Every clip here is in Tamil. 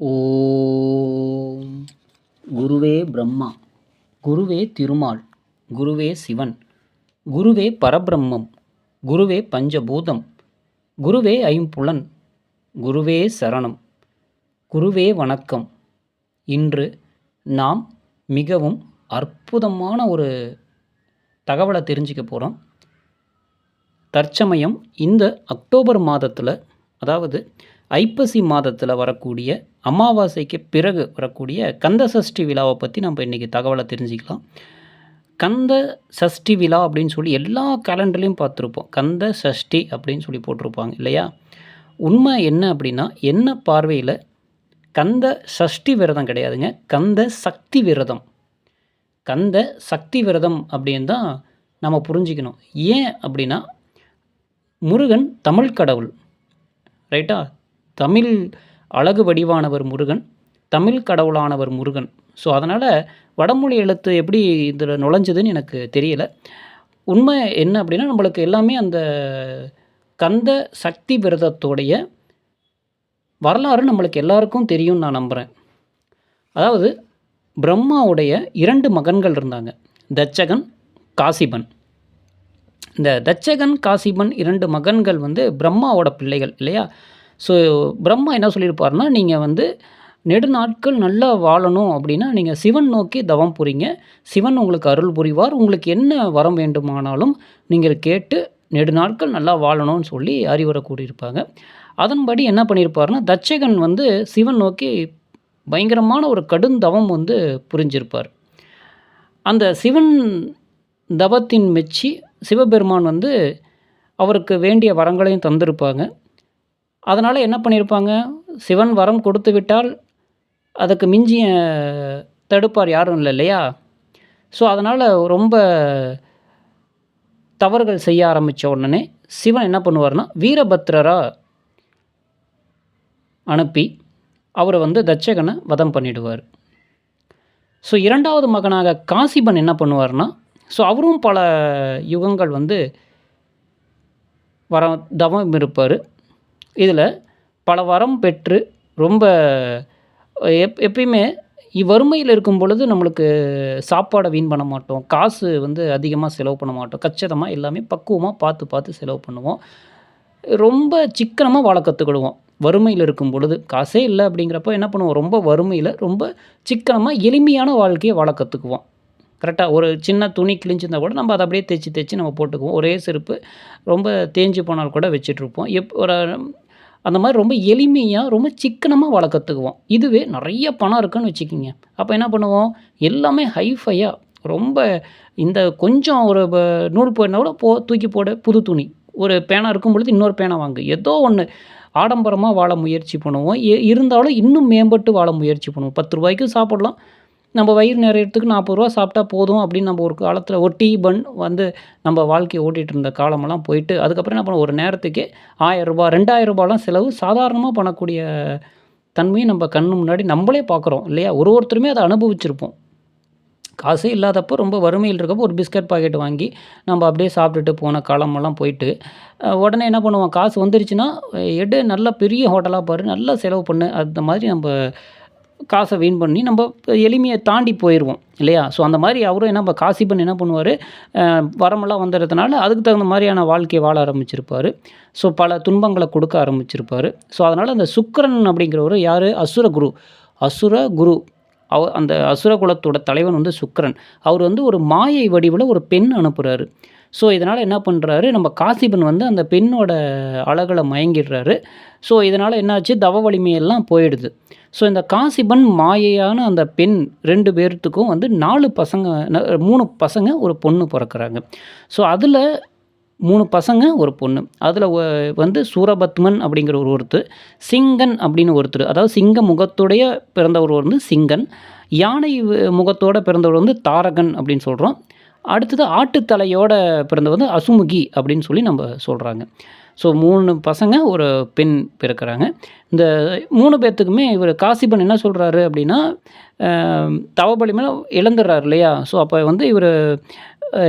ஓம். குருவே பிரம்மா. குருவே திருமால். குருவே சிவன். குருவே பரபிரம்மம். குருவே பஞ்சபூதம். குருவே ஐம்புலன். குருவே சரணம். குருவே வணக்கம். இன்று நாம் மிகவும் அற்புதமான ஒரு தகவலை தெரிஞ்சுக்க போகிறோம் தற்சமயம் இந்த அக்டோபர் மாதத்தில் அதாவது ஐப்பசி மாதத்தில் வரக்கூடிய அமாவாசைக்கு பிறகு வரக்கூடிய கந்த சஷ்டி விழாவை பற்றி நம்ம இன்றைக்கி தகவலை தெரிஞ்சுக்கலாம். கந்த சஷ்டி விழா அப்படின்னு சொல்லி எல்லா கேலண்டர்லேயும் பார்த்துருப்போம். கந்த சஷ்டி அப்படின்னு சொல்லி போட்டிருப்பாங்க இல்லையா? உண்மை என்ன அப்படின்னா என்ன பார்வையில் கந்த சஷ்டி விரதம் கிடையாதுங்க. கந்த சக்தி விரதம். கந்த சக்தி விரதம் அப்படின்னு தான் நம்ம புரிஞ்சிக்கணும். ஏன் அப்படின்னா முருகன் தமிழ் கடவுள். ரைட்டா தமிழ் அழகு வடிவானவர் முருகன் தமிழ் கடவுளானவர் முருகன். ஸோ அதனால் வடமொழி எழுத்து எப்படி இதில் நுழைஞ்சதுன்னு எனக்கு தெரியல. உண்மை என்ன அப்படின்னா நம்மளுக்கு எல்லாமே அந்த கந்த சக்தி விரதத்தோடைய வரலாறு நம்மளுக்கு எல்லாருக்கும் தெரியும்னு நான் நம்புகிறேன் அதாவது பிரம்மாவுடைய இரண்டு மகன்கள் இருந்தாங்க. தச்சகன் காசிபன். இந்த தச்சகன் காசிபன் இரண்டு மகன்கள் வந்து பிரம்மாவோட பிள்ளைகள் இல்லையா? ஸோ பிரம்மா என்ன சொல்லியிருப்பார்னா நீங்கள் வந்து நெடுநாட்கள் நல்லா வாழணும் அப்படின்னா நீங்கள் சிவன் நோக்கி தவம் புரிங்க. சிவன் உங்களுக்கு அருள் புரிவார். உங்களுக்கு என்ன வரம் வேண்டுமானாலும் நீங்கள் கேட்டு நெடுநாட்கள் நல்லா வாழணும்னு சொல்லி அறிவுரை கூறியிருப்பாங்க. அதன்படி என்ன பண்ணியிருப்பார்னா தட்சகன் வந்து சிவன் நோக்கி பயங்கரமான ஒரு கடுந்தவம் வந்து புரிஞ்சிருப்பார். அந்த சிவன் தவத்தின் மெச்சி சிவபெருமான் வந்து அவருக்கு வேண்டிய வரங்களையும் தந்திருப்பாங்க. அதனால் என்ன பண்ணியிருப்பாங்க சிவன் வரம் கொடுத்து விட்டால் அதுக்கு மிஞ்சிய தடுப்பார் யாரும் இல்லை இல்லையா? ஸோ அதனால் ரொம்ப தவறுகள் செய்ய ஆரம்பித்த உடனே சிவன் என்ன பண்ணுவார்னா வீரபத்ரராக அனுப்பி அவரை வந்து தட்சகனை வதம் பண்ணிடுவார். ஸோ இரண்டாவது மகனாக காசிபன் என்ன பண்ணுவார்னா ஸோ அவரும் பல யுகங்கள் வந்து வர தவம் இருப்பார். இதில் பல வரம் பெற்று ரொம்ப எப் எப்பயுமே வறுமையில் இருக்கும் பொழுது நம்மளுக்கு சாப்பாடை வீண் பண்ண மாட்டோம். காசு வந்து அதிகமாக செலவு பண்ண மாட்டோம். கச்சிதமாக எல்லாமே பக்குவமாக பார்த்து பார்த்து செலவு பண்ணுவோம். ரொம்ப சிக்கனமாக வாழ கற்றுக்கிடுவோம் வறுமையில் இருக்கும் பொழுது காசே இல்லை அப்படிங்கிறப்ப என்ன பண்ணுவோம்? ரொம்ப வறுமையில் ரொம்ப சிக்கனமாக எளிமையான வாழ்க்கையை வாழ கற்றுக்குவோம் கரெக்டாக ஒரு சின்ன துணி கிழிஞ்சிருந்தால் கூட நம்ம அதை அப்படியே தைச்சி தைச்சி நம்ம போட்டுக்குவோம். ஒரே செருப்பு ரொம்ப தேஞ்சு போனால் கூட வச்சிட்ருப்போம் எப் ஒரு அந்த மாதிரி ரொம்ப எளிமையாக ரொம்ப சிக்கனமாக வாழ கற்றுக்குவோம் இதுவே நிறைய பணம் இருக்குன்னு வச்சுக்கிங்க. அப்போ என்ன பண்ணுவோம்? எல்லாமே ஹைஃபையாக ரொம்ப இந்த கொஞ்சம் ஒரு நூல் போயிருந்தா கூட போ தூக்கி போட புது துணி. ஒரு பேனா இருக்கும் பொழுது இன்னொரு பேனா வாங்கு. ஏதோ ஒன்று ஆடம்பரமாக வாழ முயற்சி பண்ணுவோம். இருந்தாலும் இன்னும் மேம்பட்டு வாழ முயற்சி பண்ணுவோம். பத்து ரூபாய்க்கும் சாப்பிட்லாம். நம்ம வயிறு நிறையறதுக்கு நாற்பது ரூபா சாப்பிட்டா போதும் அப்படின்னு நம்ம ஒரு காலத்தில் ஒட்டி பன் வந்து நம்ம வாழ்க்கையை ஓட்டிகிட்டு இருந்த காலமெல்லாம் போயிட்டு அதுக்கப்புறம் என்ன பண்ணுவோம் ஒரு நேரத்துக்கே ஆயரரூபா ரெண்டாயிரரூபாலாம் செலவு சாதாரணமாக பண்ணக்கூடிய தன்மையை நம்ம கண்ணு முன்னாடி நம்மளே பார்க்குறோம் இல்லையா? ஒரு ஒருத்தருமே அதை அனுபவிச்சிருப்போம். காசே இல்லாதப்போ ரொம்ப வறுமையில் இருக்கப்போ ஒரு பிஸ்கட் பாக்கெட் வாங்கி நம்ம அப்படியே சாப்பிட்டுட்டு போன காலமெல்லாம் போயிட்டு உடனே என்ன பண்ணுவோம்? காசு வந்துருச்சுன்னா எடு நல்ல பெரிய ஹோட்டலாக பாரு நல்லா செலவு பண்ணு அந்த மாதிரி நம்ம காசை வீண் பண்ணி நம்ம எளிமையை தாண்டி போயிடுவோம் இல்லையா? ஸோ அந்த மாதிரி அவரும் என்ன இப்போ காசிபன் என்ன பண்ணுவார்? வரமெல்லாம் வந்துடுறதுனால அதுக்கு தகுந்த மாதிரியான வாழ்க்கையை வாழ ஆரம்பிச்சிருப்பார். ஸோ பல துன்பங்களை கொடுக்க ஆரம்பிச்சிருப்பார். ஸோ அதனால் அந்த சுக்கரன் அப்படிங்கிறவர் யார்? அசுர குரு. அசுர குரு. அவ அந்த அசுர குலத்தோட தலைவன் வந்து சுக்கரன். அவர் வந்து ஒரு மாயை வடிவில் ஒரு பெண் அனுப்புகிறாரு ஸோ இதனால் என்ன பண்ணுறாரு நம்ம காசிபன் வந்து அந்த பெண்ணோட அழகில் மயங்கிடுறாரு. ஸோ இதனால் என்னாச்சு? தவ வலிமையெல்லாம் போயிடுது. ஸோ இந்த காசிபன் மாயையான அந்த பெண் ரெண்டு பேர்த்துக்கும் வந்து நாலு பசங்க மூணு பசங்க ஒரு பொண்ணு பிறக்கிறாங்க. ஸோ அதில் மூணு பசங்க ஒரு பொண்ணு. அதில் வந்து சூரபத்மன் அப்படிங்கிற ஒரு ஒருத்தர் சிங்கன் அப்படின்னு ஒருத்தர். அதாவது சிங்க முகத்துடைய பிறந்தவர் வந்து சிங்கன். யானை முகத்தோட பிறந்தவர் வந்து தாரகன் அப்படின்னு சொல்கிறோம் அடுத்தது ஆட்டுத்தலையோட பிறந்த வந்து அசுமுகி அப்படின்னு சொல்லி நம்ம சொல்கிறாங்க ஸோ மூணு பசங்க ஒரு பெண் பிறக்கிறாங்க. இந்த மூணு பேர்த்துக்குமே இவர் காசிபன் என்ன சொல்கிறாரு அப்படின்னா தவபலி மேலே இழந்துடுறாரு இல்லையா? ஸோ அப்போ வந்து இவர்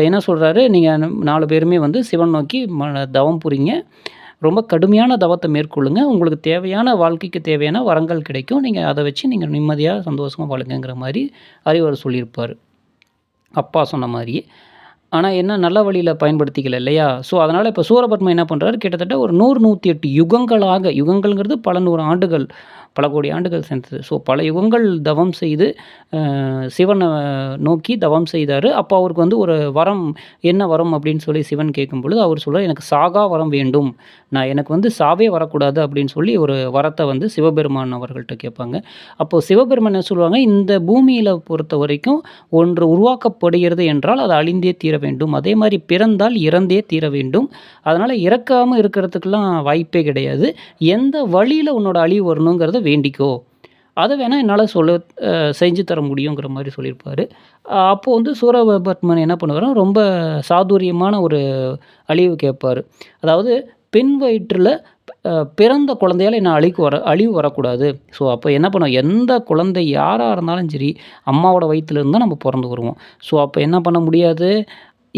என்ன சொல்கிறாரு நீங்கள் நாலு பேருமே வந்து சிவன் நோக்கி ம தவம் புரிங்க. ரொம்ப கடுமையான தவத்தை மேற்கொள்ளுங்க. உங்களுக்கு தேவையான வாழ்க்கைக்கு தேவையான வரங்கள் கிடைக்கும். நீங்கள் அதை வச்சு நீங்கள் நிம்மதியாக சந்தோஷமாக வாழுங்கிற மாதிரி அறிவுரை சொல்லியிருப்பார். அப்பா சொன்ன மாதிரியே. ஆனால் என்ன நல்ல வழியில் பயன்படுத்திக்கல இல்லையா? ஸோ அதனால் இப்போ சூரபத்மன் என்ன பண்ணுறாரு கிட்டத்தட்ட ஒரு நூறு நூற்றி எட்டு யுகங்களாக யுகங்கள்ங்கிறது பல நூறு ஆண்டுகள் பல கோடி ஆண்டுகள் சென்றது. ஸோ பல யுகங்கள் தவம் செய்து சிவனை நோக்கி தவம் செய்தார். அப்போ அவருக்கு வந்து ஒரு வரம் என்ன வரம் அப்படின்னு சொல்லி சிவன் கேட்கும் பொழுது அவர் சொல்கிறார் எனக்கு சாகா வரம் வேண்டும். நான் எனக்கு வந்து சாவே வரக்கூடாது அப்படின்னு சொல்லி ஒரு வரத்தை வந்து சிவபெருமான் அவர்கள்ட்ட கேட்பாங்க. அப்போது சிவபெருமான் என்ன சொல்லுவாங்க இந்த பூமியில் பொறுத்த வரைக்கும் ஒன்று உருவாக்கப்படுகிறது என்றால் அது அழிந்தே தீர வேண்டும். அதே மாதிரி பிறந்தால் இறந்தே தீர வேண்டும். அதனால் இறக்காமல் இருக்கிறதுக்கெல்லாம் வாய்ப்பே கிடையாது. எந்த வழியில் உன்னோட அழிவு வரணுங்கிறத வேண்டிக்கோ. அதை வேணால் என்னால் சொல்ல செஞ்சு தர முடியுங்கிற மாதிரி சொல்லியிருப்பார். அப்போது வந்து சூரபத்மன் என்ன பண்ணுவார் ரொம்ப சாதுரியமான ஒரு அழிவு கேட்பார். அதாவது பெண் வயிற்றில் பிறந்த குழந்தையால் என்ன அழிக்கு வர அழிவு வரக்கூடாது. ஸோ அப்போ என்ன பண்ணுவோம்? எந்த குழந்தை யாராக இருந்தாலும் சரி அம்மாவோட வயிற்றுலேருந்து தான் நம்ம பிறந்து வருவோம். ஸோ அப்போ என்ன பண்ண முடியாது?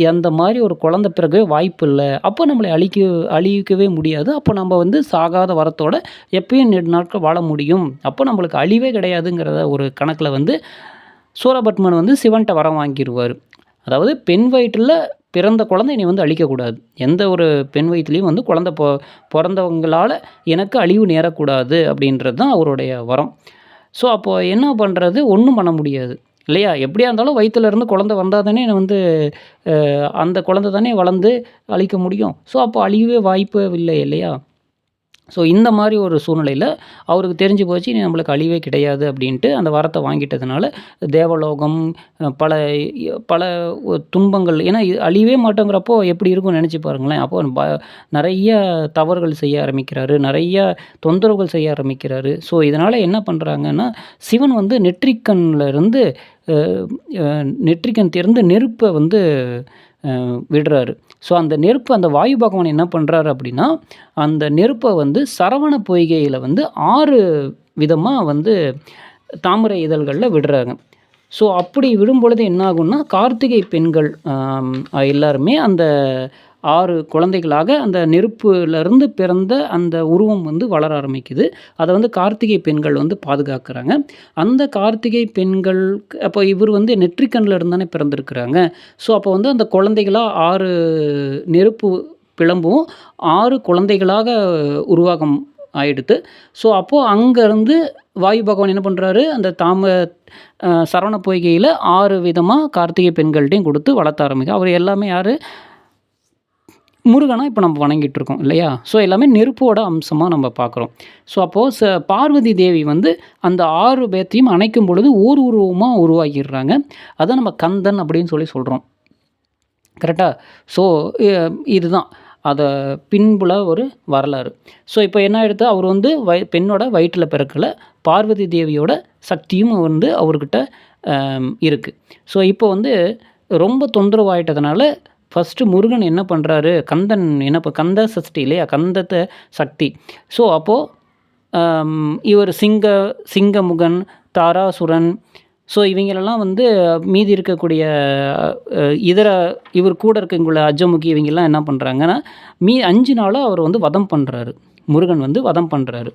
அந்த மாதிரி ஒரு குழந்த பிறகு வாய்ப்பு இல்லை. அப்போ நம்மளை அழிக்க அழிக்கவே முடியாது. அப்போ நம்ம வந்து சாகாத வரத்தோட எப்பயும் நெடு நாட்கள் வாழ முடியும். அப்போ நம்மளுக்கு அழிவே கிடையாதுங்கிறத ஒரு கணக்கில் வந்து சூரபத்மன் வந்து சிவன்கிட்ட வரம் வாங்கிடுவார் அதாவது பெண் வயிற்றில் பிறந்த குழந்தை நீ வந்து அழிக்கக்கூடாது. எந்த ஒரு பெண் வயிற்றுலையும் வந்து குழந்த பொ பிறந்தவங்களால் எனக்கு அழிவு நேரக்கூடாது அப்படின்றது தான் அவருடைய வரம். ஸோ அப்போது என்ன பண்ணுறது ஒன்றும் பண்ண முடியாது. இல்லையா? எப்படியா இருந்தாலும் வயிற்றுலேருந்து குழந்த வந்தால் தானே வந்து அந்த குழந்த தானே வளர்ந்து அழிக்க முடியும். ஸோ அப்போ அழியவே வாய்ப்பு இல்லை இல்லையா? ஸோ இந்த மாதிரி ஒரு சூழ்நிலையில் அவருக்கு தெரிஞ்சு போச்சு நம்மளுக்கு அழிவே கிடையாது அப்படின்ட்டு அந்த வரத்தை வாங்கிட்டதுனால தேவலோகம் பல பல துன்பங்கள் ஏன்னா அழியவே மாட்டோங்கிறப்போ எப்படி இருக்கும்னு நினச்சி பாருங்களேன். அப்போ ப நிறைய தவறுகள் செய்ய ஆரம்பிக்கிறாரு நிறைய தொந்தரவுகள் செய்ய ஆரம்பிக்கிறாரு. ஸோ இதனால் என்ன பண்ணுறாங்கன்னா சிவன் வந்து நெற்றிக்கண்ணில் இருந்து நெற்றிக்கண் திறந்து நெருப்பை வந்து விடுறாரு. ஸோ அந்த நெருப்பு அந்த வாயு பகவான் என்ன பண்ணுறாரு அப்படின்னா அந்த நெருப்பை வந்து சரவண பொய்கையில் வந்து ஆறு விதமாக வந்து தாமரை இதழ்களில் விடுறாங்க. ஸோ அப்படி விடும் பொழுது என்ன ஆகும்னா கார்த்திகை பெண்கள் எல்லாருமே அந்த ஆறு குழந்தைகளாக அந்த நெருப்புலேருந்து பிறந்த அந்த உருவம் வந்து வளர ஆரம்பிக்குது. அதை வந்து கார்த்திகை பெண்கள் வந்து பாதுகாக்கிறாங்க. அந்த கார்த்திகை பெண்கள் அப்போ இவர் வந்து நெற்றிக்கண்ணில் இருந்தானே பிறந்திருக்கிறாங்க. ஸோ அப்போ வந்து அந்த குழந்தைகளாக ஆறு நெருப்பு பிளம்பும் ஆறு குழந்தைகளாக உருவாகம் ஆயிடுத்து ஸோ அப்போது அங்கேருந்து வாயு பகவான் என்ன பண்ணுறாரு அந்த தாம சரவண பொய்கையில் ஆறு விதமாக கார்த்திகை பெண்கள்கிட்டையும் கொடுத்து வளர்த்த ஆரம்பிக்கும் அவர் எல்லாமே யார்? முருகனாக இப்போ நம்ம வணங்கிட்டு இருக்கோம் இல்லையா? ஸோ எல்லாமே நெருப்போட அம்சமாக நம்ம பார்க்குறோம் ஸோ அப்போது ச பார்வதி தேவி வந்து அந்த ஆறு பேர்த்தையும் அணைக்கும் பொழுது ஊர் உருவமாக உருவாக்கிடுறாங்க. அதை நம்ம கந்தன் அப்படின்னு சொல்லி சொல்கிறோம் கரெக்டாக ஸோ இதுதான். அதை பின்புல ஒரு வரலாறு. ஸோ இப்போ என்ன எடுத்து அவர் வந்து வய பெண்ணோட வயிற்றில் பிறக்கலை. பார்வதி தேவியோட சக்தியும் வந்து அவர்கிட்ட இருக்குது ஸோ இப்போ வந்து ரொம்ப தொந்தரவு ஆகிட்டதுனால ஃபஸ்ட்டு முருகன் என்ன பண்ணுறாரு கந்தன் என்ன கந்த சஷ்டி இல்லையா? கந்தத்தை சக்தி. ஸோ அப்போது இவர் சிங்க சிங்கமுகன் தாராசுரன் ஸோ இவங்களெல்லாம் வந்து மீதி இருக்கக்கூடிய இதர இவர் கூட இருக்கங்குள்ள அஜமுகி இவங்கெல்லாம் என்ன பண்ணுறாங்கன்னா மீ அஞ்சு நாளாக அவர் வந்து வதம் பண்ணுறாரு முருகன் வந்து வதம் பண்ணுறாரு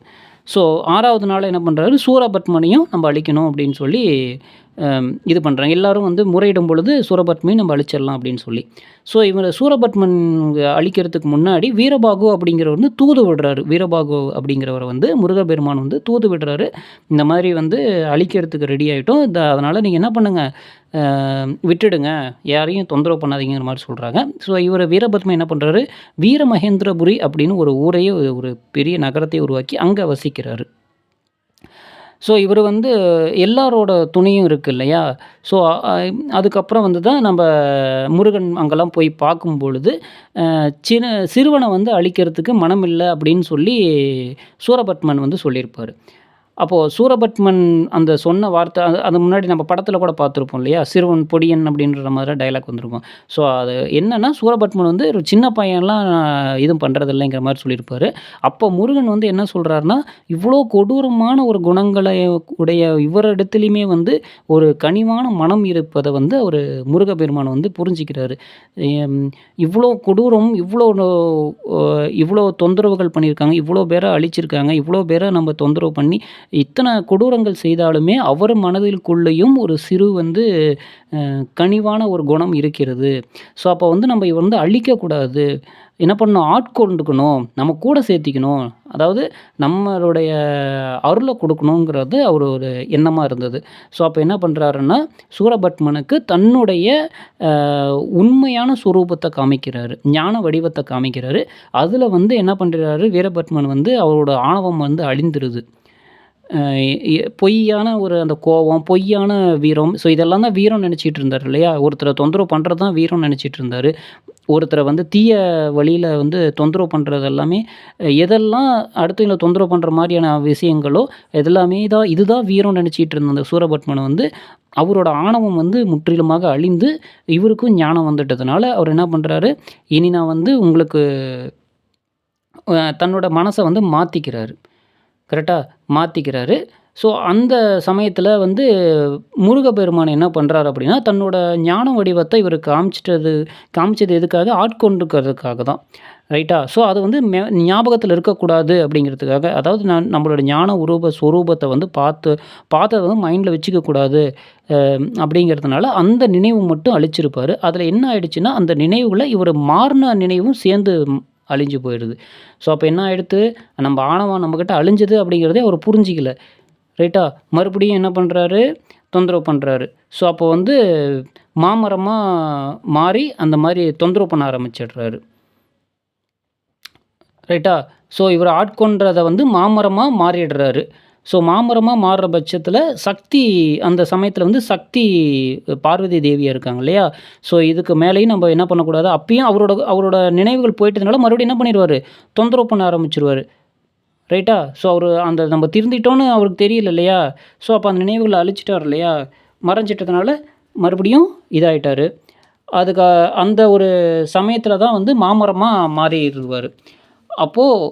ஸோ ஆறாவது நாள் என்ன பண்ணுறாரு சூரபத்மனையும் நம்ம அழிக்கணும் அப்படின்னு சொல்லி இது பண்ணுறாங்க எல்லோரும் வந்து முறையிடும் பொழுது சூரபத்மையும் நம்ம அழிச்சிடலாம் அப்படின்னு சொல்லி. ஸோ இவர் சூரபத்மன் அழிக்கிறதுக்கு முன்னாடி வீரபாகு அப்படிங்கிறவர் வந்து தூது விடுறாரு. வீரபாகு அப்படிங்கிறவரை வந்து முருகபெருமான் வந்து தூது விடுறாரு. இந்த மாதிரி வந்து அழிக்கிறதுக்கு ரெடி ஆகிட்டோம் இந்த அதனால் நீங்கள் என்ன பண்ணுங்கள் விட்டுடுங்க. யாரையும் தொந்தரவு பண்ணாதீங்கிற மாதிரி சொல்கிறாங்க ஸோ இவர் வீரபத்மன் என்ன பண்ணுறாரு வீரமகேந்திரபுரி அப்படின்னு ஒரு ஊரையே ஒரு பெரிய நகரத்தை உருவாக்கி அங்கே வசிக்கிறாரு. ஸோ இவர் வந்து எல்லாரோட துணையும் இருக்குது இல்லையா? ஸோ அதுக்கப்புறம் வந்து தான் நம்ம முருகன் அங்கெல்லாம் போய் பார்க்கும் பொழுது சின்ன சிறுவனை வந்து அழிக்கிறதுக்கு மனம் இல்லை அப்படின்னு சொல்லி சூரபத்மன் வந்து சொல்லியிருப்பார். அப்போது சூரபத்மன் அந்த சொன்ன வார்த்தை அது அது முன்னாடி நம்ம படத்தில் கூட பார்த்துருப்போம் இல்லையா? சிறுவன் பொடியன் அப்படின்ற மாதிரி டைலாக் வந்திருக்கும். ஸோ அது என்னன்னா சூரபத்மன் வந்து ஒரு சின்ன பையன்லாம் இதுவும் பண்ணுறது இல்லைங்கிற மாதிரி சொல்லியிருப்பார். அப்போ முருகன் வந்து என்ன சொல்கிறாருன்னா இவ்வளோ கொடூரமான ஒரு குணங்களை உடைய இவரிடத்துலையுமே வந்து ஒரு கனிவான மனம் இருப்பதை வந்து அவர் முருகப்பெருமான் வந்து புரிஞ்சுக்கிறாரு. இவ்வளோ கொடூரம் இவ்வளோ இவ்வளோ தொந்தரவுகள் பண்ணியிருக்காங்க இவ்வளோ பேரை அழிச்சிருக்காங்க இவ்வளோ பேரை நம்ம தொந்தரவு பண்ணி இத்தனை கொடூரங்கள் செய்தாலுமே அவர் மனதிற்குள்ளேயும் ஒரு சிறு வந்து கனிவான ஒரு குணம் இருக்கிறது. ஸோ அப்போ வந்து நம்ம இவர் வந்து அழிக்கக்கூடாது. என்ன பண்ணணும்? ஆட்கொண்டுக்கணும். நம்ம கூட சேர்த்திக்கணும். அதாவது நம்மளுடைய அருளை கொடுக்கணுங்கிறது அவர் ஒரு எண்ணமாக இருந்தது. ஸோ அப்போ என்ன பண்ணுறாருன்னா சூரபத்மனுக்கு தன்னுடைய உண்மையான சுரூபத்தை காமிக்கிறாரு. ஞான வடிவத்தை காமிக்கிறாரு. அதில் வந்து என்ன பண்ணுறாரு வீரபத்மன் வந்து அவரோட ஆணவம் வந்து அழிந்துருது. பொய்யான ஒரு அந்த கோவம் பொய்யான வீரம். ஸோ இதெல்லாம் தான் வீரம் நினச்சிட்டு இருந்தார் இல்லையா? ஒருத்தரை தொந்தரவு பண்ணுறது தான் வீரம் நினச்சிட்டு இருந்தார். ஒருத்தரை வந்து தீய வழியில் வந்து தொந்தரவு பண்ணுறது எல்லாமே எதெல்லாம் அடுத்தவங்களை தொந்தரவு பண்ணுற மாதிரியான விஷயங்களோ இதெல்லாமே தான் இதுதான் வீரம் நினச்சிட்டு இருந்த அந்த சூரபத்மனை வந்து அவரோட ஆணவம் வந்து முற்றிலுமாக அழிந்து இவருக்கும் ஞானம் வந்துட்டதுனால அவர் என்ன பண்ணுறாரு இனி நான் வந்து உங்களுக்கு தன்னோட மனசை வந்து மாற்றிக்கிறாரு கரெக்டாக மாற்றிக்கிறாரு ஸோ அந்த சமயத்தில் வந்து முருகப்பெருமான் என்ன பண்ணுறாரு அப்படின்னா தன்னோட ஞான வடிவத்தை இவர் காமிச்சிட்டது காமிச்சது எதுக்காக? ஆட்கொண்டிருக்கிறதுக்காக தான். ரைட்டா ஸோ அது வந்து மே ஞாபகத்தில் இருக்கக்கூடாது அப்படிங்கிறதுக்காக. அதாவது நான் நம்மளோட ஞான உரூப ஸ்வரூபத்தை வந்து பார்த்து பார்த்ததை வந்து மைண்டில் வச்சுக்கக்கூடாது அப்படிங்கிறதுனால அந்த நினைவு மட்டும் அழிச்சிருப்பார். அதில் என்ன ஆயிடுச்சுன்னா அந்த நினைவுகளை இவர் மாறின நினைவும் சேர்ந்து அழிஞ்சு போயிடுது. ஸோ அப்போ என்ன ஆகிடுது நம்ம ஆணவம் நம்மக்கிட்ட அழிஞ்சது அப்படிங்கிறதே அவர் புரிஞ்சிக்கல. ரைட்டா மறுபடியும் என்ன பண்ணுறாரு தொந்தரவு பண்ணுறாரு ஸோ அப்போ வந்து மாமரமாக மாறி அந்த மாதிரி தொந்தரவு பண்ண ஆரம்பிச்சிடுறாரு. ரைட்டா ஸோ இவர் ஆட்கொன்றதை வந்து மாமரமாக மாறிடுறாரு. ஸோ மாமரமாக மாறுற பட்சத்தில் சக்தி அந்த சமயத்தில் வந்து சக்தி பார்வதி தேவியாக இருக்காங்க இல்லையா? ஸோ இதுக்கு மேலேயும் நம்ம என்ன பண்ணக்கூடாது? அப்பயும் அவரோட அவரோட நினைவுகள் போயிட்டதுனால மறுபடியும் என்ன பண்ணிடுவார் தொந்தரவு பண்ண ஆரம்பிச்சிருவார். ரைட்டா ஸோ அவர் அந்த நம்ம திருந்திட்டோன்னு அவருக்கு தெரியல இல்லையா? ஸோ அப்போ அந்த நினைவுகளை அழிச்சிட்டார் இல்லையா? மறைஞ்சிட்டதுனால மறுபடியும் இதாகிட்டார் அதுக்கு அந்த ஒரு சமயத்தில் தான் வந்து மாமரமாக மாறிடுவார். அப்போது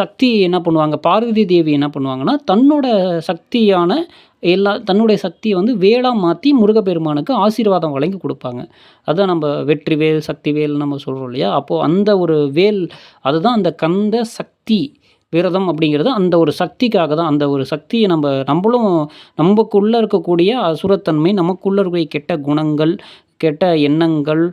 சக்தி என்ன பண்ணுவாங்க? பார்வதி தேவி என்ன பண்ணுவாங்கன்னா தன்னோட சக்தியான எல்லா தன்னுடைய சக்தியை வந்து வேலாக மாற்றி முருகப்பெருமானுக்கு ஆசீர்வாதம் வழங்கி கொடுப்பாங்க. அதுதான் நம்ம வெற்றி வேல் சக்தி வேல் நம்ம சொல்கிறோம் இல்லையா? அப்போது அந்த ஒரு வேல் அதுதான் அந்த கந்த சக்தி விரதம் அப்படிங்கிறது அந்த ஒரு சக்திக்காக தான். அந்த ஒரு சக்தியை நம்ம நம்மளும் நமக்குள்ளே இருக்கக்கூடிய அசுரத்தன்மை நமக்குள்ளே இருக்கக்கூடிய கெட்ட குணங்கள் கெட்ட எண்ணங்கள்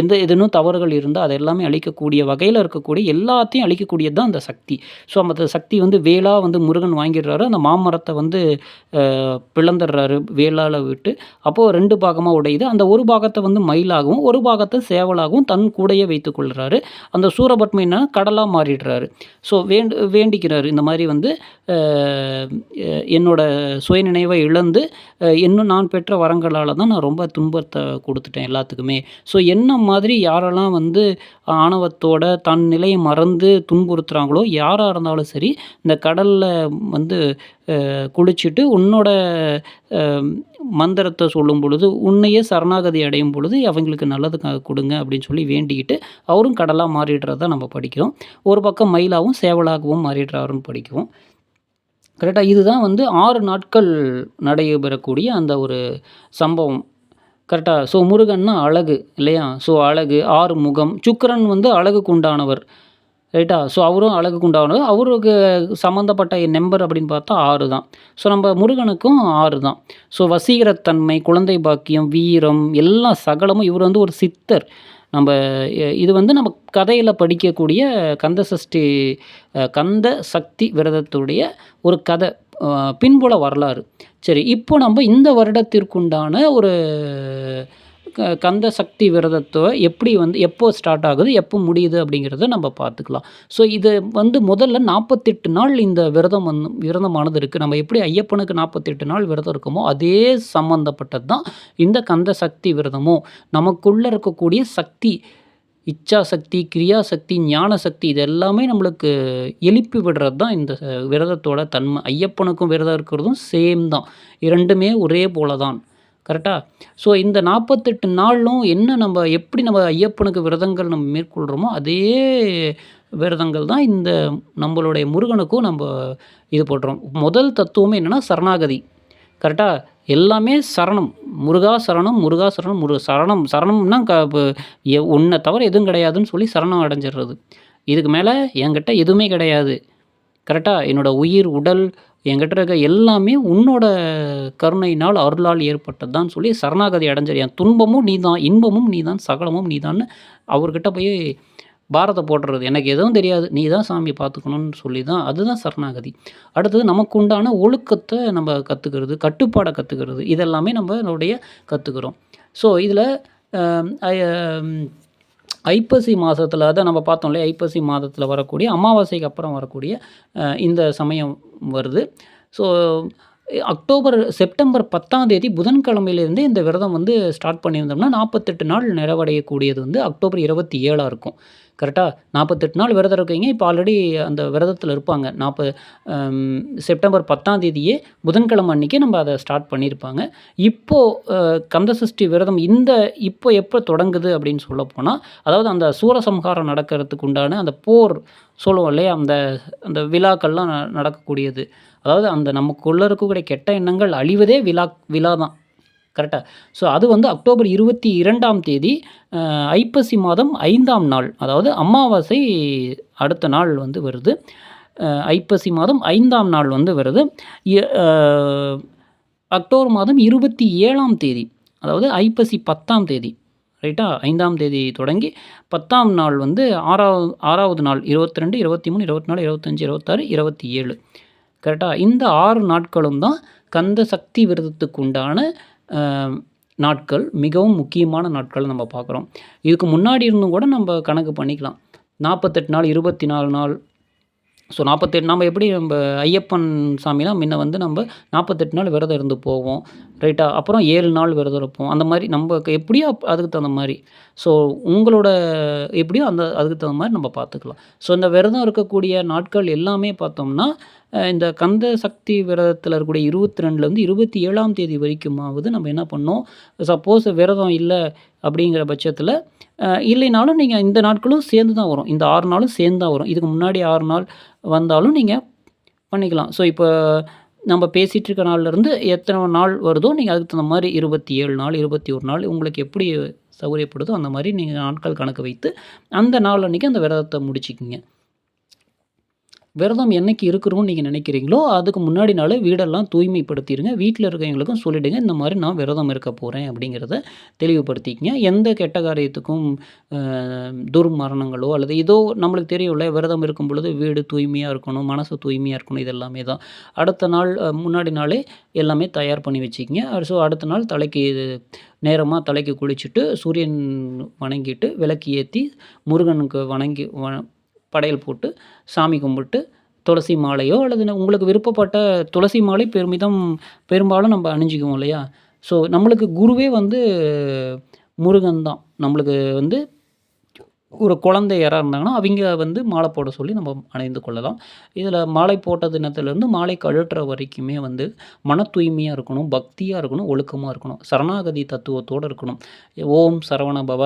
எந்த எதுனும் தவறுகள் இருந்தால் அதை எல்லாமே அழிக்கக்கூடிய வகையில் இருக்கக்கூடிய எல்லாத்தையும் அழிக்கக்கூடியது தான் அந்த சக்தி. ஸோ அந்த சக்தி வந்து வேலாக வந்து முருகன் வாங்கிடுறாரு. அந்த மாமரத்தை வந்து பிளந்துடுறாரு வேலால் விட்டு. அப்போது ரெண்டு பாகமாக உடையுது. அந்த ஒரு பாகத்தை வந்து மயிலாகவும் ஒரு பாகத்தை சேவலாகவும் தன் கூடையே வைத்து கொள்கிறாரு அந்த சூரபத்மை என்ன கடலாக மாறிடுறாரு. ஸோ வேண்டு வேண்டிக்கிறாரு. இந்த மாதிரி வந்து என்னோட சுயநினைவை இழந்து இன்னும் நான் பெற்ற வரங்களால் தான் நான் ரொம்ப துன்பத்தை கொடுத்துட்டேன் எல்லாத்துக்கும். ஸோ என்ன மாதிரி யாரெல்லாம் வந்து ஆணவத்தோட தன் நிலையை மறந்து துன்புறுத்துகிறாங்களோ யாராக இருந்தாலும் சரி இந்த கடலில் வந்து குளிச்சுட்டு உன்னோட மந்திரத்தை சொல்லும் பொழுது உன்னையே சரணாகதி அடையும் பொழுது அவங்களுக்கு நல்லது க- கொடுங்க அப்படின்னு சொல்லி வேண்டிக்கிட்டு அவரும் கடலாக மாறிடுறத நம்ம படிக்கிறோம். ஒரு பக்கம் மயிலாகவும் சேவலாகவும் மாறிடுறாருன்னு படிக்கிறோம். கரெக்டாக இதுதான் வந்து ஆறு நாட்கள் நடைபெறக்கூடிய அந்த ஒரு சம்பவம். கரெக்டாக ஸோ முருகன்னா அழகு இல்லையா? ஸோ அழகு ஆறு முகம் சுக்கரன் வந்து அழகுக்கு உண்டானவர் ரைட்டா ஸோ அவரும் அழகுக்கு உண்டானவர் அவருக்கு சம்மந்தப்பட்ட நம்பர் அப்படின்னு பார்த்தா ஆறு தான் ஸோ நம்ம முருகனுக்கும் ஆறு தான் ஸோ வசீகரத்தன்மை குழந்தை பாக்கியம் வீரம் எல்லா சகலமும் இவர் வந்து ஒரு சித்தர். நம்ம இது வந்து நம்ம கதையில் படிக்கக்கூடிய கந்த சஷ்டி கந்த சக்தி விரதத்துடைய ஒரு கதை. பின்புல வரலாறு. சரி இப்போ நம்ம இந்த வருடத்திற்குண்டான ஒரு க- கந்த சக்தி விரதத்தை எப்படி வந்து எப்போ ஸ்டார்ட் ஆகுது எப்போ முடியுது அப்படிங்கிறத நம்ம பார்த்துக்கலாம். ஸோ இது வந்து முதல்ல நாற்பத்தெட்டு நாள் இந்த விரதம் வந்து விரதமானது இருக்குது நம்ம எப்படி ஐயப்பனுக்கு நாற்பத்தெட்டு நாள் விரதம் இருக்குமோ அதே சம்மந்தப்பட்டது தான் இந்த கந்த சக்தி விரதமும். நமக்குள்ளே இருக்கக்கூடிய சக்தி இச்சாசக்தி கிரியாசக்தி ஞானசக்தி இது எல்லாமே நம்மளுக்கு எழுப்பி விடுறது தான் இந்த விரதத்தோட தன்மை. ஐயப்பனுக்கும் விரதம் இருக்கிறதும் சேம் தான். இரண்டுமே ஒரே போல தான் கரெக்டாக ஸோ இந்த நாற்பத்தெட்டு நாளும் என்ன நம்ம எப்படி நம்ம ஐயப்பனுக்கு விரதங்கள் நம்ம மேற்கொள்கிறோமோ அதே விரதங்கள் தான் இந்த நம்மளுடைய முருகனுக்கும் நம்ம இது போடுறோம். முதல் தத்துவமே என்னென்னா சரணாகதி. கரெக்டாக எல்லாமே சரணம். முருகா சரணம் முருகா சரணம் முருக சரணம் சரணம்னா க உன்னை தவிர எதுவும் கிடையாதுன்னு சொல்லி சரணம் அடைஞ்சிடுறது இதுக்கு மேலே என்கிட்ட எதுவுமே கிடையாது. கரெக்டாக என்னோடய உயிர் உடல் என்கிட்ட இருக்க எல்லாமே உன்னோட கருணையினால் அருளால் ஏற்பட்டது தான் சொல்லி சரணாகதி அடைஞ்சிரு என் துன்பமும் நீ தான் இன்பமும் நீ தான் சகலமும் நீ தான் அவர்கிட்ட போய் பாரத்தை போடுறது எனக்கு எதுவும் தெரியாது. நீ தான் சாமி பார்த்துக்கணும்னு சொல்லி தான் அதுதான் சரணாகதி. அடுத்தது நமக்கு உண்டான ஒழுக்கத்தை நம்ம கற்றுக்கிறது கட்டுப்பாடை கற்றுக்கிறது இதெல்லாமே நம்மளுடைய கற்றுக்கிறோம் ஸோ இதில் ஐப்பசி மாதத்தில் அதை நம்ம பார்த்தோம் இல்லையா? ஐப்பசி மாதத்தில் வரக்கூடிய அமாவாசைக்கு அப்புறம் வரக்கூடிய இந்த சமயம் வருது. ஸோ அக்டோபர் செப்டம்பர் பத்தாம் தேதி புதன்கிழமையிலேருந்து இந்த விரதம் வந்து ஸ்டார்ட் பண்ணியிருந்தோம்னா நாற்பத்தெட்டு நாள் நிறைவடையக்கூடியது வந்து அக்டோபர் இருபத்தி ஏழாக இருக்கும். கரெக்டாக நாற்பத்தெட்டு நாள் விரதம் இருக்கீங்க. இப்போ ஆல்ரெடி அந்த விரதத்தில் இருப்பாங்க. நாற்பது செப்டம்பர் பத்தாம் தேதியே புதன்கிழமை அன்றைக்கி நம்ம அதை ஸ்டார்ட் பண்ணியிருப்பாங்க. இப்போது கந்தசஷ்டி விரதம் இந்த இப்போ எப்போ தொடங்குது அப்படின்னு சொல்ல போனால் அதாவது அந்த சூரசம்ஹாரம் நடக்கிறதுக்கு உண்டான அந்த போர் சொல்லுவோம் இல்லையா? அந்த அந்த விழாக்கள்லாம் நடக்கக்கூடியது. அதாவது அந்த நமக்குள்ளே இருக்கக்கூடிய கெட்ட எண்ணங்கள் அழிவதே விழா விழா தான் கரெக்டாக ஸோ அது வந்து அக்டோபர் இருபத்தி இரண்டாம் தேதி ஐப்பசி மாதம் ஐந்தாம் நாள் அதாவது அமாவாசை அடுத்த நாள் வந்து வருது. ஐப்பசி மாதம் ஐந்தாம் நாள் வந்து வருது. அக்டோபர் மாதம் இருபத்தி ஏழாம் தேதி அதாவது ஐப்பசி பத்தாம் தேதி ரைட்டா ஐந்தாம் தேதி தொடங்கி பத்தாம் நாள் வந்து ஆறாவது ஆறாவது நாள் இருபத்தி ரெண்டு இருபத்தி மூணு இருபத்தி நாலு இருபத்தஞ்சி இருபத்தாறு இருபத்தி ஏழு. கரெக்டாக இந்த ஆறு நாட்களும் தான் கந்த சக்தி விரதத்துக்கு உண்டான நாட்கள் மிகவும் முக்கியமான நாட்கள் நம்ம பார்க்குறோம். இதுக்கு முன்னாடி இருந்தும் கூட நம்ம கணக்கு பண்ணிக்கலாம். நாற்பத்தெட்டு நாள் இருபத்தி நாலு நாள் ஸோ நாற்பத்தெட்டு நம்ம எப்படி நம்ம ஐயப்பன் சாமிலாம் முன்ன வந்து நம்ம நாற்பத்தெட்டு நாள் விரதம் இருந்து போவோம் ரைட்டா அப்புறம் ஏழு நாள் விரதம் இருப்போம். அந்த மாதிரி நம்ம எப்படியோ அதுக்கு தகுந்த மாதிரி. ஸோ உங்களோட எப்படியோ அந்த அதுக்கு தகுந்த மாதிரி நம்ம பார்த்துக்கலாம். ஸோ இந்த விரதம் இருக்கக்கூடிய நாட்கள் எல்லாமே பார்த்தோம்னா இந்த கந்த சக்தி விரதத்தில் இருக்கக்கூடிய இருபத்தி ரெண்டுலேருந்து இருபத்தி ஏழாம் தேதி வரைக்குமாவது நம்ம என்ன பண்ணோம்? சப்போஸ் விரதம் இல்லை அப்படிங்கிற பட்சத்தில் இல்லைனாலும் நீங்கள் இந்த நாட்களும் சேர்ந்து தான் வரும். இந்த ஆறு நாளும் சேர்ந்து தான் வரும். இதுக்கு முன்னாடி ஆறு நாள் வந்தாலும் நீங்கள் பண்ணிக்கலாம். ஸோ இப்போ நம்ம பேசிகிட்டு இருக்க நாள்லேருந்து எத்தனை நாள் வருதோ நீங்கள் அதுக்கு தகுந்த மாதிரி இருபத்தி ஏழு நாள் இருபத்தி ஒரு நாள் உங்களுக்கு எப்படி சௌகரியப்படுதோ அந்த மாதிரி நீங்கள் நாட்கள் கணக்கு வைத்து அந்த நாள் அன்றைக்கி அந்த விரதத்தை முடிச்சிக்கிங்க. விரதம் என்னைக்கு இருக்கிறோம்னு நீங்கள் நினைக்கிறீங்களோ அதுக்கு முன்னாடி நாளே வீடெல்லாம் தூய்மைப்படுத்திடுங்க. வீட்டில் இருக்கவங்களுக்கும் சொல்லிவிடுங்க இந்த மாதிரி நான் விரதம் இருக்க போகிறேன் அப்படிங்கிறத தெளிவுபடுத்திக்கங்க. எந்த கெட்ட காரியத்துக்கும் துர்மரணங்களோ அல்லது ஏதோ நம்மளுக்கு தெரியும்ல விரதம் இருக்கும் பொழுது வீடு தூய்மையாக இருக்கணும் மனசு தூய்மையாக இருக்கணும் இது எல்லாமே தான். அடுத்த நாள் முன்னாடி நாளே எல்லாமே தயார் பண்ணி வச்சுக்கிங்க. ஸோ அடுத்த நாள் தலைக்கு நேரமாக தலைக்கு குளிச்சுட்டு சூரியன் வணங்கிட்டு விளக்கு ஏற்றி முருகனுக்கு வணங்கி வ படையல் போட்டு சாமி கும்பிட்டு துளசி மாலையோ அல்லது உங்களுக்கு விருப்பப்பட்ட துளசி மாலை பெருமிதம் பெரும்பாலும் நம்ம அணிஞ்சிக்குவோம் இல்லையா? ஸோ நம்மளுக்கு குருவே வந்து முருகன் தான். நம்மளுக்கு வந்து ஒரு குழந்தை யாராக இருந்தாங்கன்னா அவங்க வந்து மாலை போட சொல்லி நம்ம அணிந்து கொள்ளலாம். இதில் மாலை போட்ட தினத்துலேருந்து மாலை கழுட்டுற வரைக்குமே வந்து மன தூய்மையாக இருக்கணும் பக்தியாக இருக்கணும் ஒழுக்கமாக இருக்கணும் சரணாகதி தத்துவத்தோடு இருக்கணும். ஓம் சரவண பவ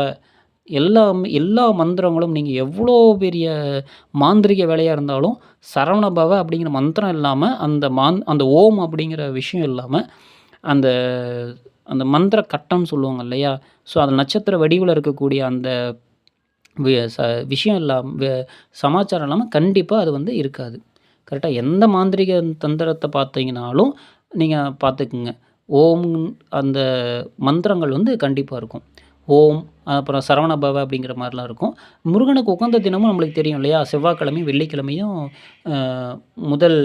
எல்லாம் எல்லா மந்திரங்களும் நீங்கள் எவ்வளோ பெரிய மாந்திரிக வேலையாக இருந்தாலும் சரவணபவ அப்படிங்கிற மந்திரம் இல்லாமல் அந்த மாந் அந்த ஓம் அப்படிங்கிற விஷயம் இல்லாமல் அந்த அந்த மந்திர கட்டம்னு சொல்லுவாங்க இல்லையா? ஸோ அந்த நட்சத்திர வடிவில் இருக்கக்கூடிய அந்த ச விஷயம் இல்லாமல் சமாச்சாரம் இல்லாமல் கண்டிப்பாக அது வந்து இருக்காது. கரெக்டாக எந்த மாந்திரிக தந்திரத்தை பார்த்தீங்கனாலும் நீங்கள் பார்த்துக்குங்க. ஓம் அந்த மந்திரங்கள் வந்து கண்டிப்பாக இருக்கும். ஓம் அப்புறம் சரவண பவ அப்படிங்கிற மாதிரிலாம் இருக்கும். முருகனுக்கு உகந்த தினமும் நம்மளுக்கு தெரியும் இல்லையா? செவ்வாய்க்கிழமையும் வெள்ளிக்கிழமையும் முதல்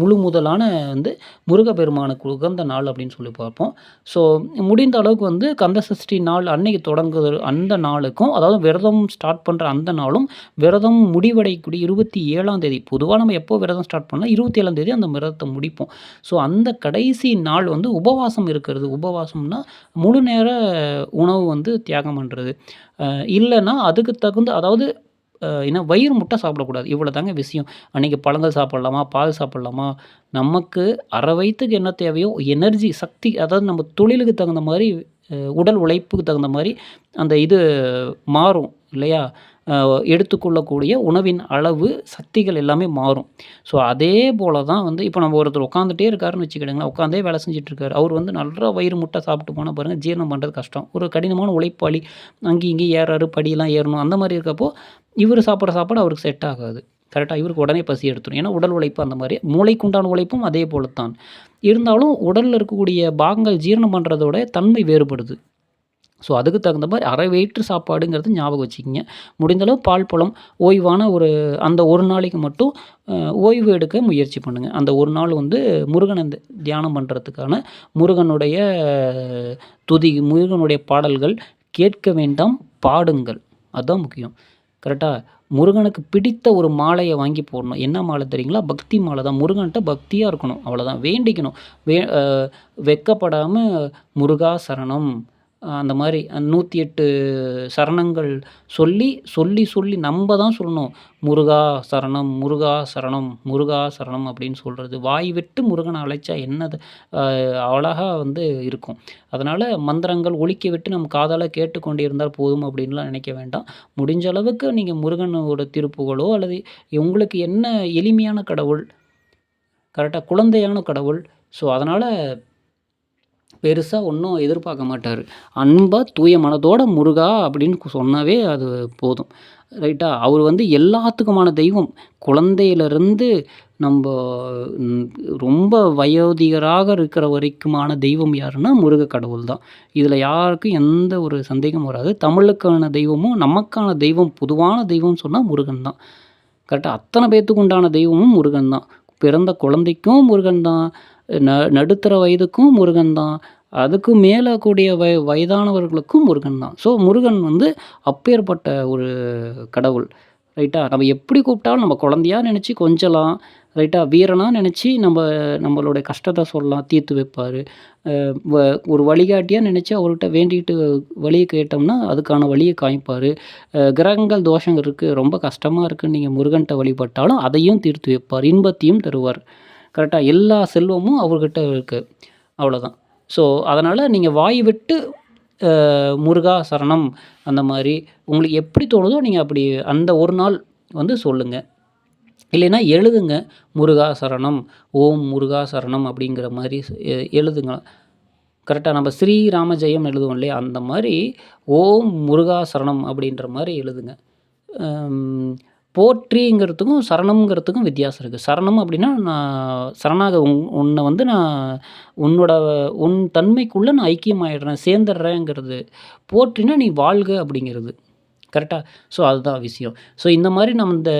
முழு முதலான வந்து முருகப்பெருமானுக்கு உகந்த நாள் அப்படின்னு சொல்லி பார்ப்போம். ஸோ முடிந்த அளவுக்கு வந்து கந்த சஷ்டி நாள் அன்னைக்கு தொடங்குற அந்த நாளுக்கும் அதாவது விரதம் ஸ்டார்ட் பண்ணுற அந்த நாளும் விரதம் முடிவடையக்கூடிய இருபத்தி ஏழாம் தேதி பொதுவாக நம்ம எப்போ விரதம் ஸ்டார்ட் பண்ணால் இருபத்தி ஏழாம் தேதி அந்த விரதத்தை முடிப்போம். ஸோ அந்த கடைசி நாள் வந்து உபவாசம் இருக்கிறது. உபவாசம்னா முழு நேர உணவு வந்து தியாகம் பண்ணுறது இல்லைன்னா அதுக்கு தகுந்த அதாவது ஏன்னா வயிறு முட்டை சாப்பிடக்கூடாது. இவ்வளோ தாங்க விஷயம். அன்றைக்கி பழங்கள் சாப்பிட்லாமா பால் சாப்பிட்லாமா? நமக்கு அரை வயிற்றுக்கு என்ன தேவையோ எனர்ஜி சக்தி அதாவது நம்ம தொழிலுக்கு தகுந்த மாதிரி உடல் உழைப்புக்கு தகுந்த மாதிரி அந்த இது மாறும் இல்லையா? எடுத்துக்கொள்ளக்கூடிய உணவின் அளவு சக்திகள் எல்லாமே மாறும். ஸோ அதே போல் தான் வந்து இப்போ நம்ம ஒருத்தர் உட்காந்துட்டே இருக்காருன்னு வச்சுக்கிடுங்களேன் உட்காந்தே வேலை செஞ்சுட்ருக்காரு. அவர் வந்து நல்லா வயிறு முட்டை சாப்பிட்டு போனால் பாருங்கள் ஜீரணம் பண்ணுறது கஷ்டம். ஒரு கடினமான உழைப்பாளி அங்கேயும் இங்கேயும் ஏறாரு படியெல்லாம் ஏறணும் அந்த மாதிரி இருக்கப்போ இவர் சாப்பிட்ற சாப்பாடு அவருக்கு செட் ஆகாது. கரெக்டாக இவருக்கு உடனே பசி எடுத்துடும் ஏன்னா உடல் உழைப்பு அந்த மாதிரி மூளைக்குண்டான உழைப்பும் அதே போல தான் இருந்தாலும் உடலில் இருக்கக்கூடிய பாகங்கள் ஜீரணம் பண்ணுறதோட தன்மை வேறுபடுது. ஸோ அதுக்கு தகுந்த மாதிரி அரை வயிற்று சாப்பாடுங்கிறது ஞாபகம் வச்சுக்கிங்க. முடிந்தளவு பால் பழம் ஓய்வான ஒரு அந்த ஒரு நாளைக்கு மட்டும் ஓய்வு எடுக்க முயற்சி பண்ணுங்கள் அந்த ஒரு நாள் வந்து முருகனை தியானம் பண்ணுறதுக்கான முருகனுடைய துதி முருகனுடைய பாடல்கள் கேட்க வேண்டாம் பாடுங்கள். அதுதான் முக்கியம். கரெக்டாக முருகனுக்கு பிடித்த ஒரு மாலையை வாங்கி போடணும். என்ன மாலை தெரியுங்களா? பக்தி மாலை தான். முருகன்கிட்ட பக்தியாக இருக்கணும். அவ்வளோதான் வேண்டிக்கணும். வே வெக்கப்படாமல் முருகா சரணம். அந்த மாதிரி நூற்றி எட்டு சரணங்கள் சொல்லி சொல்லி சொல்லி நம்ம தான் சொல்லணும். முருகா சரணம் முருகா சரணம் முருகா சரணம் அப்படின்னு சொல்கிறது வாய் விட்டு முருகனை அழைச்சா என்னது? அழகாக வந்து இருக்கும். அதனால் மந்திரங்கள் ஒழிக்க விட்டு நம்ம காதால் கேட்டுக்கொண்டு இருந்தால் போதும் அப்படின்லாம் நினைக்க வேண்டாம். முடிஞ்ச அளவுக்கு நீங்கள் முருகனோட திருப்புகளோ அல்லது உங்களுக்கு என்ன எளிமையான கடவுள் கரெக்டாக குழந்தையான கடவுள். ஸோ அதனால் பெருசாக ஒன்றும் எதிர்பார்க்க மாட்டார். அன்பாக தூய மனதோட முருகா அப்படின்னு சொன்னாவே அது போதும். ரைட்டா? அவர் வந்து எல்லாத்துக்குமான தெய்வம். குழந்தையிலேருந்து நம்ம ரொம்ப வயோதிகராக இருக்கிற வரைக்குமான தெய்வம் யாருன்னா முருக கடவுள் தான். இதில் யாருக்கும் எந்த ஒரு சந்தேகமும் வராது. தமிழுக்கான தெய்வமும் நமக்கான தெய்வம் பொதுவான தெய்வம்னு சொன்னால் முருகன் தான். கரெக்டாக அத்தனை பேர்த்துக்கு உண்டான தெய்வமும் முருகன் தான். பிறந்த குழந்தைக்கும் முருகன் தான். ந நடுத்தர வயதுக்கும் முருகன் தான். அதுக்கு மேலே கூடிய வய வயதானவர்களுக்கும் முருகன் தான். ஸோ முருகன் வந்து அப்பேற்பட்ட ஒரு கடவுள் ரைட்டா நம்ம எப்படி கூப்பிட்டாலும் நம்ம குழந்தையா நினச்சி கொஞ்சலாம் ரைட்டா வீரனாக நினச்சி நம்ம நம்மளுடைய கஷ்டத்தை சொல்லலாம் தீர்த்து வைப்பார். வ ஒரு வழிகாட்டியாக நினச்சி அவர்கிட்ட வேண்டிகிட்டு வழியை கேட்டோம்னா அதுக்கான வழியை காமிப்பார். கிரகங்கள் தோஷங்கள் இருக்குது ரொம்ப கஷ்டமாக இருக்குன்னு நீங்கள் முருகன்கிட்ட வழிபட்டாலும் அதையும் தீர்த்து வைப்பார் இன்பத்தையும் தருவார். கரெக்டாக எல்லா செல்வமும் அவர்கிட்ட இருக்குது அவ்வளோதான் ஸோ அதனால் நீங்கள் வாய் விட்டு முருகா சரணம் அந்த மாதிரி உங்களுக்கு எப்படி தோணுதோ நீங்கள் அப்படி அந்த ஒரு நாள் வந்து சொல்லுங்கள் இல்லைன்னா எழுதுங்க முருகா சரணம் ஓம் முருகா சரணம் அப்படிங்கிற மாதிரி எழுதுங்க. கரெக்டாக நம்ம ஸ்ரீராம ஜெயம் எழுதுவோம் இல்லையா? அந்த மாதிரி ஓம் முருகா சரணம் அப்படின்ற மாதிரி எழுதுங்க. போற்றிங்கிறதுக்கும் சரணம்ங்கிறதுக்கும் வித்தியாசம் இருக்குது சரணம் அப்படின்னா நான் சரணாக உன் உன்னை வந்து நான் உன்னோட உன் தன்மைக்குள்ளே நான் ஐக்கியமாயிடுறேன் சேர்ந்துடுறேங்கிறது. போற்றினா நீ வாழ்க அப்படிங்கிறது. கரெக்டாக ஸோ அதுதான் விஷயம். ஸோ இந்த மாதிரி நம்ம இந்த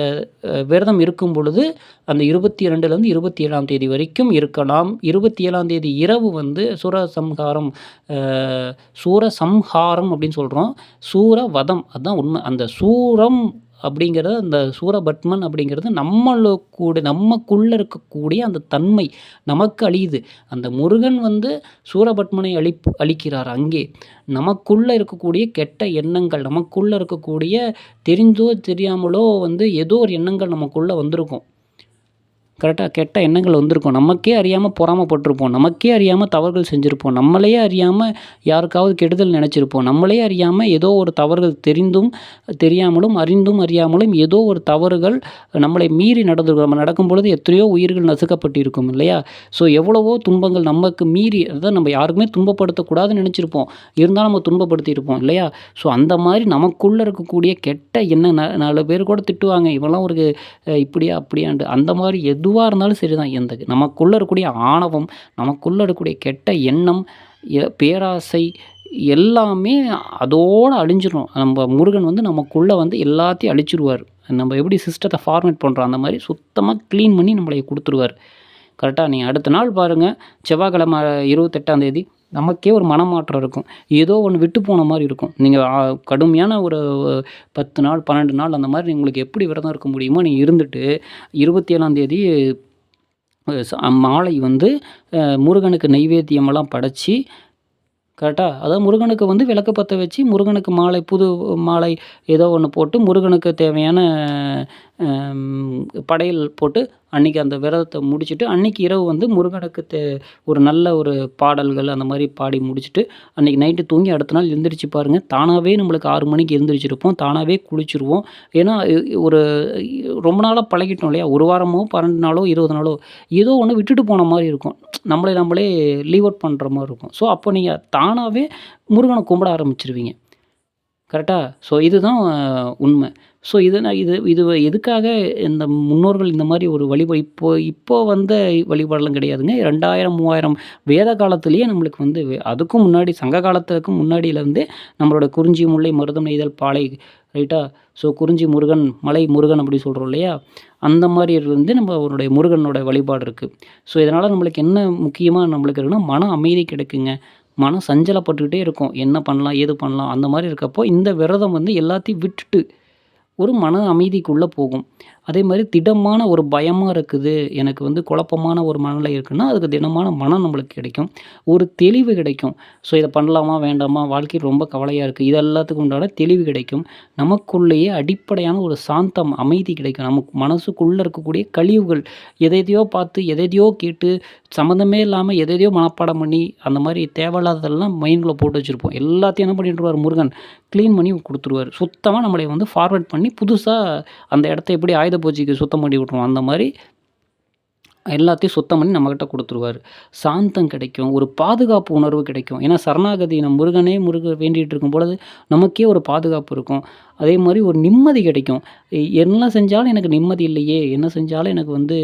விரதம் இருக்கும் பொழுது அந்த இருபத்தி ரெண்டுலேருந்து இருபத்தி ஏழாம் தேதி வரைக்கும் இருக்கலாம். இருபத்தி ஏழாம் தேதி இரவு வந்து சூரசம்ஹாரம் சூரசம்ஹாரம் அப்படின்னு சொல்கிறோம் சூரவதம். அதுதான் உண்மை. அந்த சூரம் அப்படிங்கிறது அந்த சூரபத்மன் அப்படிங்கிறது நம்மளுக்கூட நமக்குள்ளே இருக்கக்கூடிய அந்த தன்மை நமக்கு அழியுது. அந்த முருகன் வந்து சூரபத்மனை அழிப்பு அழிக்கிறார் அங்கே. நமக்குள்ளே இருக்கக்கூடிய கெட்ட எண்ணங்கள் நமக்குள்ளே இருக்கக்கூடிய தெரிஞ்சோ தெரியாமலோ வந்து ஏதோ ஒரு எண்ணங்கள் நமக்குள்ளே வந்திருக்கும். கரெக்டாக கெட்ட எண்ணங்கள் வந்திருக்கும். நமக்கே அறியாமல் பொறாமப்பட்டிருப்போம். நமக்கே அறியாமல் தவறுகள் செஞ்சுருப்போம். நம்மளையே அறியாமல் யாருக்காவது கெடுதல் நினச்சிருப்போம். நம்மளே அறியாமல் ஏதோ ஒரு தவறுகள் தெரிந்தும் தெரியாமலும் அறிந்தும் அறியாமலும் ஏதோ ஒரு தவறுகள் நம்மளை மீறி நடந்திருக்கும் நம்ம நடக்கும் பொழுது எத்தனையோ உயிர்கள் நசுக்கப்பட்டு இருக்கும் இல்லையா? ஸோ எவ்வளவோ துன்பங்கள் நமக்கு மீறி அதான் நம்ம யாருக்குமே துன்பப்படுத்தக்கூடாதுன்னு நினச்சிருப்போம். இருந்தாலும் நம்ம துன்பப்படுத்தியிருப்போம் இல்லையா? ஸோ அந்த மாதிரி நமக்குள்ளே இருக்கக்கூடிய கெட்ட எண்ணம் நாலு பேர் கூட திட்டுவாங்க. இவெல்லாம் ஒரு இப்படியா அப்படியாண்டு அந்த மாதிரி எது எதுவாக இருந்தாலும் சரி தான் எந்த நமக்குள்ளே இருக்கக்கூடிய ஆணவம் நமக்குள்ளே இருக்கக்கூடிய கெட்ட எண்ணம் பேராசை எல்லாமே அதோடு அழிஞ்சிடும் நம்ம முருகன் வந்து நமக்குள்ளே வந்து எல்லாத்தையும் அழிச்சிடுவார் நம்ம எப்படி சிஸ்டத்தை ஃபார்மேட் பண்ணுறோம் அந்த மாதிரி சுத்தமாக க்ளீன் பண்ணி நம்மளை கொடுத்துருவாரு. கரெக்டாக நீங்கள் அடுத்த நாள் பாருங்கள் செவ்வாய்க்கிழமை இருபத்தெட்டாம் தேதி நமக்கே ஒரு மனமாற்றம் இருக்கும். ஏதோ ஒன்று விட்டு போன மாதிரி இருக்கும். நீங்கள் கடுமையான ஒரு பத்து நாள் பன்னெண்டு நாள் அந்த மாதிரி உங்களுக்கு எப்படி விரதம் இருக்க முடியுமோ நீங்கள் இருந்துட்டு இருபத்தி ஏழாந்தேதி மாலை வந்து முருகனுக்கு நைவேத்தியமெல்லாம் படைச்சி கரெக்டாக அதாவது முருகனுக்கு வந்து விளக்கு பற்ற வச்சு முருகனுக்கு மாலை புது மாலை ஏதோ ஒன்று போட்டு முருகனுக்கு தேவையான படையல் போட்டு அன்றைக்கி அந்த விரதத்தை முடிச்சுட்டு அன்றைக்கி இரவு வந்து முருகனுக்கு தே ஒரு நல்ல ஒரு பாடல்கள் அந்த மாதிரி பாடி முடிச்சுட்டு அன்றைக்கி நைட்டு தூங்கி அடுத்த நாள் எழுந்திரிச்சு பாருங்கள் தானாகவே நம்மளுக்கு ஆறு மணிக்கு எழுந்திரிச்சிருப்போம் தானாகவே குளிச்சிருவோம். ஏன்னா ஒரு ரொம்ப நாளாக பழகிட்டோம் இல்லையா? ஒரு வாரமோ பன்னெண்டு நாளோ இருபது நாளோ ஏதோ ஒன்று விட்டுட்டு போன மாதிரி இருக்கும். நம்மளே நம்மளே லீவ் அவுட் பண்ணுற மாதிரி இருக்கும். ஸோ அப்போ நீங்கள் தானாகவே முருகனை கும்பிட ஆரம்பிச்சிருவீங்க. கரெக்டாக ஸோ இதுதான் உண்மை. ஸோ இது நான் இது இது எதுக்காக இந்த முன்னோர்கள் இந்த மாதிரி ஒரு வழிபாடு இப்போ இப்போ வந்த வழிபாடெல்லாம் கிடையாதுங்க. ரெண்டாயிரம் மூவாயிரம் வேத காலத்துலேயே நம்மளுக்கு வந்து அதுக்கும் முன்னாடி சங்க காலத்துக்கும் முன்னாடியிலேருந்தே நம்மளோட குறிஞ்சி முல்லை மருதம் நெய்தல் பாலை ரைட்டா ஸோ குறிஞ்சி முருகன் மலை முருகன் அப்படி சொல்கிறோம் இல்லையா? அந்த மாதிரி வந்து நம்ம அவருடைய முருகனோட வழிபாடு இருக்குது ஸோ இதனால் நம்மளுக்கு என்ன முக்கியமாக நம்மளுக்கு இருக்குன்னா மன அமைதி கிடைக்குங்க. மனம் சஞ்சலப்பட்டுக்கிட்டே இருக்கும். என்ன பண்ணலாம் ஏது பண்ணலாம் அந்த மாதிரி இருக்கப்போ இந்த விரதம் வந்து எல்லாத்தையும் விட்டுட்டு ஒரு மன அமைதிக்குள்ளே போகும். அதே மாதிரி திடமான ஒரு பயமாக இருக்குது எனக்கு வந்து குழப்பமான ஒரு மனநிலை இருக்குன்னா அதுக்கு திடமான மனம் நம்மளுக்கு கிடைக்கும். ஒரு தெளிவு கிடைக்கும். ஸோ இதை பண்ணலாமா வேண்டாமா வாழ்க்கை ரொம்ப கவலையாக இருக்குது இது எல்லாத்துக்கும் உண்டான தெளிவு கிடைக்கும். நமக்குள்ளேயே அடிப்படையான ஒரு சாந்தம் அமைதி கிடைக்கும். நமக்கு மனசுக்குள்ளே இருக்கக்கூடிய கழிவுகள் எதையோ பார்த்து எதையோ கேட்டு சம்மந்தமே இல்லாமல் எதையோ மனப்பாடம் பண்ணி அந்த மாதிரி தேவையில்லாததெல்லாம் மைண்டில் போட்டு வச்சுருப்போம். எல்லாத்தையும் என்ன பண்ணிட்டுருவார் முருகன்? க்ளீன் பண்ணி கொடுத்துருவார். சுத்தமாக நம்மளை வந்து ஃபார்வர்ட் பண்ணி புதுசாக அந்த இடத்த எப்படி ஆயுத பூஜைக்கு சுத்தம் பண்ணி விட்ருவோம் அந்த மாதிரி எல்லாத்தையும் சுத்தம் பண்ணி நம்மக்கிட்ட கொடுத்துருவாரு. சாந்தம் கிடைக்கும் ஒரு பாதுகாப்பு உணர்வு கிடைக்கும். ஏன்னா சரணாகதி நம்ம முருகனே முருக வேண்டிகிட்டு இருக்கும் பொழுது நமக்கே ஒரு பாதுகாப்பு இருக்கும். அதே மாதிரி ஒரு நிம்மதி கிடைக்கும். என்ன செஞ்சாலும் எனக்கு நிம்மதி இல்லையே என்ன செஞ்சாலும் எனக்கு வந்து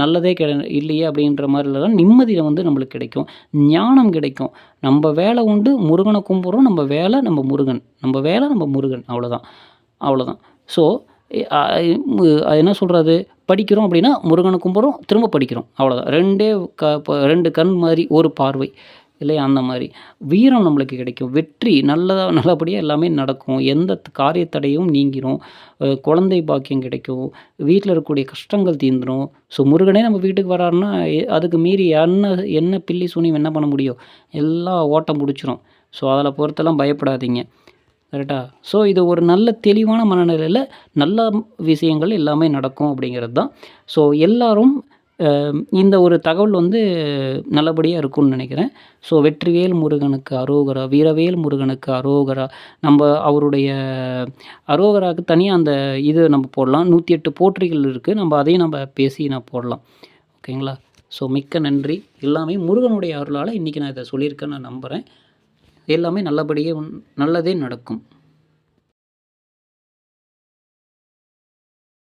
நல்லதே கிடை இல்லையே அப்படின்ற மாதிரிலாம் நிம்மதியில் வந்து நம்மளுக்கு கிடைக்கும். ஞானம் கிடைக்கும். நம்ம வேலை உண்டு முருகனை கும்பிட்றோம் நம்ம வேலை நம்ம முருகன். நம்ம வேலை நம்ம முருகன். அவ்வளோதான் அவ்வளோதான் ஸோ என்ன சொல்கிறது படிக்கிறோம் அப்படின்னா முருகனை கும்பிட்றோம் திரும்ப படிக்கிறோம். அவ்வளோதான் ரெண்டே க ரெண்டு கண் மாதிரி ஒரு பார்வை இல்லையா? அந்த மாதிரி. வீரம் நம்மளுக்கு கிடைக்கும். வெற்றி நல்லதாக நல்லபடியாக எல்லாமே நடக்கும். எந்த காரியத்தடையும் நீங்கிரும். குழந்தை பாக்கியம் கிடைக்கும். வீட்டில் இருக்கக்கூடிய கஷ்டங்கள் தீந்துடும் ஸோ முருகனே நம்ம வீட்டுக்கு வராருன்னா அதுக்கு மீறி என்ன என்ன பில்லி சூனியம் என்ன பண்ண முடியும்? எல்லாம் ஓட்டம் பிடிச்சிரும். ஸோ அதில் பொறுத்தெல்லாம் பயப்படாதீங்க. கரெக்டா? ஸோ இது ஒரு நல்ல தெளிவான மனநிலையில் நல்ல விஷயங்கள் எல்லாமே நடக்கும் அப்படிங்கிறது தான். ஸோ எல்லாரும் இந்த ஒரு தகவல் வந்து நல்லபடியாக இருக்கும்னு நினைக்கிறேன். ஸோ வெற்றிவேல் முருகனுக்கு அரோகரா வீரவேல் முருகனுக்கு அரோகரா நம்ம அவருடைய அரோகராவுக்கு தனியாக அந்த இது நம்ம போடலாம். நூற்றி எட்டு போற்றிகள் இருக்குது நம்ம அதையும் நம்ம பேசி நான் போடலாம். ஓகேங்களா? ஸோ மிக்க நன்றி. எல்லாமே முருகனுடைய அருளால் இன்றைக்கி நான் இதை சொல்லியிருக்கேன்னு நான் நம்புகிறேன் எல்லாமே நல்லபடியே நல்லதே நடக்கும்.